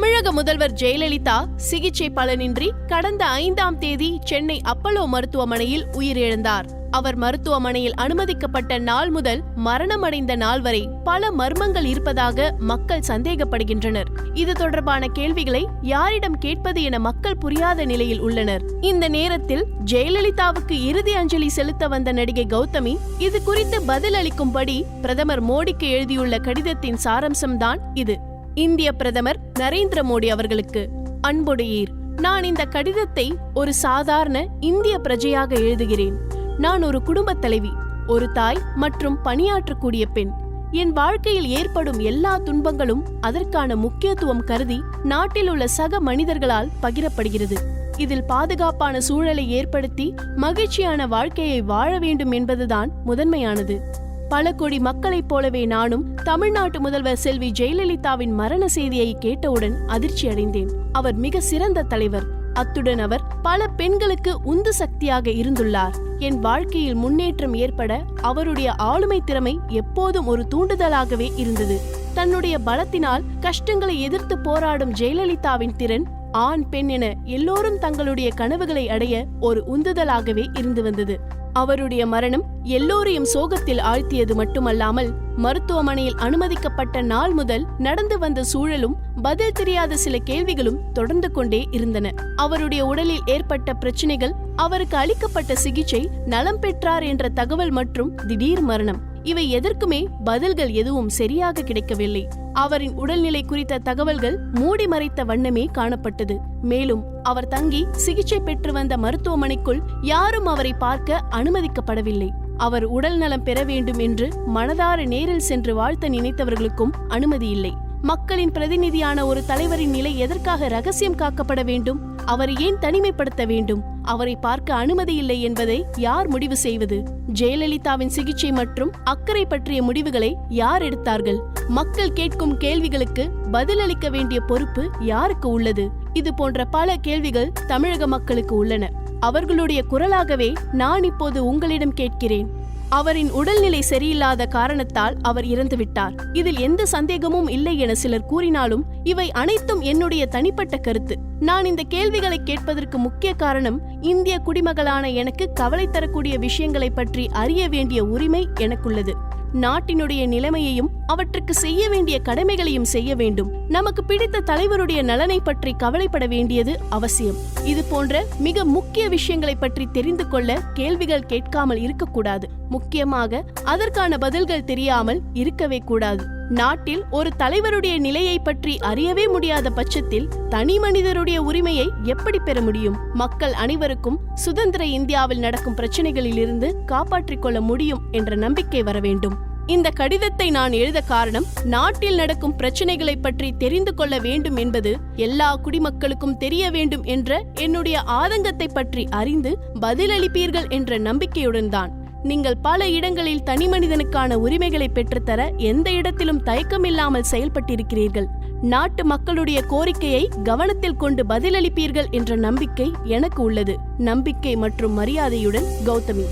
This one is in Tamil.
தமிழக முதல்வர் ஜெயலலிதா சிகிச்சை பலனின்றி கடந்த ஐந்தாம் தேதி சென்னை அப்பல்லோ மருத்துவமனையில் உயிரிழந்தார். அவர் மருத்துவமனையில் அனுமதிக்கப்பட்ட நாள் முதல் மரணமடைந்த நாள் வரை பல மர்மங்கள் இருப்பதாக மக்கள் சந்தேகப்படுகின்றனர். இது தொடர்பான கேள்விகளை யாரிடம் கேட்பது என மக்கள் புரியாத நிலையில் உள்ளனர். இந்த நேரத்தில் ஜெயலலிதாவுக்கு இறுதி அஞ்சலி செலுத்த வந்த நடிகை கௌதமி இது குறித்து பதில் அளிக்கும்படி பிரதமர் மோடிக்கு எழுதியுள்ள கடிதத்தின் சாரம்சம்தான் இது. இந்திய பிரதமர் நரேந்திர மோடி அவர்களுக்கு அன்புடையீர். நான் இந்த கடிதத்தை ஒரு சாதாரண இந்திய பிரஜையாக எழுதுகிறேன். நான் ஒரு குடும்பத் தலைவி ஒரு தாய் மற்றும் பணியாற்றக்கூடிய பெண். என் வாழ்க்கையில் ஏற்படும் எல்லா துன்பங்களும் அதற்கான முக்கியத்துவம் கருதி நாட்டில் உள்ள சக மனிதர்களால் பகிரப்படுகிறது. இதில் பாதுகாப்பான சூழலை ஏற்படுத்தி மகிழ்ச்சியான வாழ்க்கையை வாழ வேண்டும் என்பதுதான் முதன்மையானது. பல கோடி மக்களைப் போலவே நானும் தமிழ்நாட்டு முதல்வர் செல்வி ஜெயலலிதாவின் மரண செய்தியை கேட்டவுடன் அதிர்ச்சி அடைந்தேன். அவர் மிக சிறந்த தலைவர். அத்துடன் அவர் பல பெண்களுக்கு உந்து சக்தியாக இருந்துள்ளார். என் வாழ்க்கையில் முன்னேற்றம் ஏற்பட அவருடைய ஆளுமை திறமை எப்போதும் ஒரு தூண்டுதலாகவே இருந்தது. தன்னுடைய பலத்தினால் கஷ்டங்களை எதிர்த்து போராடும் ஜெயலலிதாவின் திறன் ஆண் பெண் என எல்லோரும் தங்களுடைய கனவுகளை அடைய ஒரு உந்துதலாகவே இருந்து வந்தது. அவருடைய மரணம் எல்லோரையும் சோகத்தில் ஆழ்த்தியது மட்டுமல்லாமல் மருத்துவமனையில் அனுமதிக்கப்பட்ட நாள் முதல் நடந்து வந்த சூழலும் பதில் தெரியாத சில கேள்விகளும் தொடர்ந்து கொண்டே இருந்தன. அவருடைய உடலில் ஏற்பட்ட பிரச்சனைகள் அவருக்கு அளிக்கப்பட்ட சிகிச்சை நலம் பெற்றார் என்ற தகவல் மற்றும் திடீர் மரணம். இவை எதற்குமே பதில்கள் எதுவும் சரியாக கிடைக்கவில்லை. அவரின் உடல்நிலை குறித்த தகவல்கள் மூடி மறைத்த வண்ணமே காணப்பட்டது. மேலும் அவர் தங்கி சிகிச்சை பெற்று வந்த மருத்துவமனைக்குள் யாரும் அவரை பார்க்க அனுமதிக்கப்படவில்லை. அவர் உடல் நலம் பெற வேண்டும் என்று மனதார நேரில் சென்று வாழ்த்த நினைத்தவர்களுக்கும் அனுமதி இல்லை. மக்களின் பிரதிநிதியான ஒரு தலைவரின் நிலை எதற்காக ரகசியம் காக்கப்பட வேண்டும்? அவரை ஏன் தனிமைப்படுத்த வேண்டும்? அவரை பார்க்க அனுமதி இல்லை என்பதை யார் முடிவு செய்வது? ஜெயலலிதாவின் சிகிச்சை மற்றும் அக்கறை பற்றிய முடிவுகளை யார் எடுத்தார்கள்? மக்கள் கேட்கும் கேள்விகளுக்கு பதிலளிக்க வேண்டிய பொறுப்பு யாருக்கு உள்ளது? இது போன்ற பல கேள்விகள் தமிழக மக்களுக்கு உள்ளன. அவர்களுடைய குரலாகவே நான் இப்போது உங்களிடம் கேட்கிறேன். அவரின் உடல்நிலை சரியில்லாத காரணத்தால் அவர் இறந்துவிட்டார். இதில் எந்த சந்தேகமும் இல்லை என சிலர் கூறினாலும் இவை அனைத்தும் என்னுடைய தனிப்பட்ட கருத்து. நான் இந்த கேள்விகளை கேட்பதற்கு முக்கிய காரணம் இந்திய குடிமகளான எனக்கு கவலை தரக்கூடிய விஷயங்களை பற்றி அறிய வேண்டிய உரிமை எனக்குள்ளது. நாட்டினுடைய நிலைமையையும் அவற்றுக்கு செய்ய வேண்டிய கடமைகளையும் செய்ய வேண்டும். நமக்கு பிடித்த தலைவருடைய நலனை பற்றி கவலைப்பட வேண்டியது அவசியம். இது போன்ற மிக முக்கிய விஷயங்களை பற்றி தெரிந்து கொள்ள கேள்விகள் கேட்காமல் இருக்கக்கூடாது. முக்கியமாக அதற்கான பதில்கள் தெரியாமல் இருக்கவே கூடாது. நாட்டில் ஒரு தலைவருடைய நிலையை பற்றி அறியவே முடியாத பட்சத்தில் தனி மனிதருடைய உரிமையை எப்படி பெற முடியும்? மக்கள் அனைவருக்கும் சுதந்திர இந்தியாவில் நடக்கும் பிரச்சனைகளில் இருந்து காப்பாற்றிக் கொள்ள முடியும் என்ற நம்பிக்கை வர வேண்டும். இந்த கடிதத்தை நான் எழுத காரணம் நாட்டில் நடக்கும் பிரச்சனைகளை பற்றி தெரிந்து கொள்ள வேண்டும் என்பது எல்லா குடிமக்களுக்கும் தெரிய வேண்டும் என்ற என்னுடைய ஆதங்கத்தை பற்றி அறிந்து பதிலளிப்பீர்கள் என்ற நம்பிக்கையுடன் தான். நீங்கள் பல இடங்களில் தனி மனிதனுக்கான உரிமைகளை பெற்றுத்தர எந்த இடத்திலும் தயக்கமில்லாமல் செயல்பட்டிருக்கிறீர்கள். நாட்டு மக்களுடைய கோரிக்கையை கவனத்தில் கொண்டு பதிலளிப்பீர்கள் என்ற நம்பிக்கை எனக்கு உள்ளது. நம்பிக்கை மற்றும் மரியாதையுடன் கௌதமி.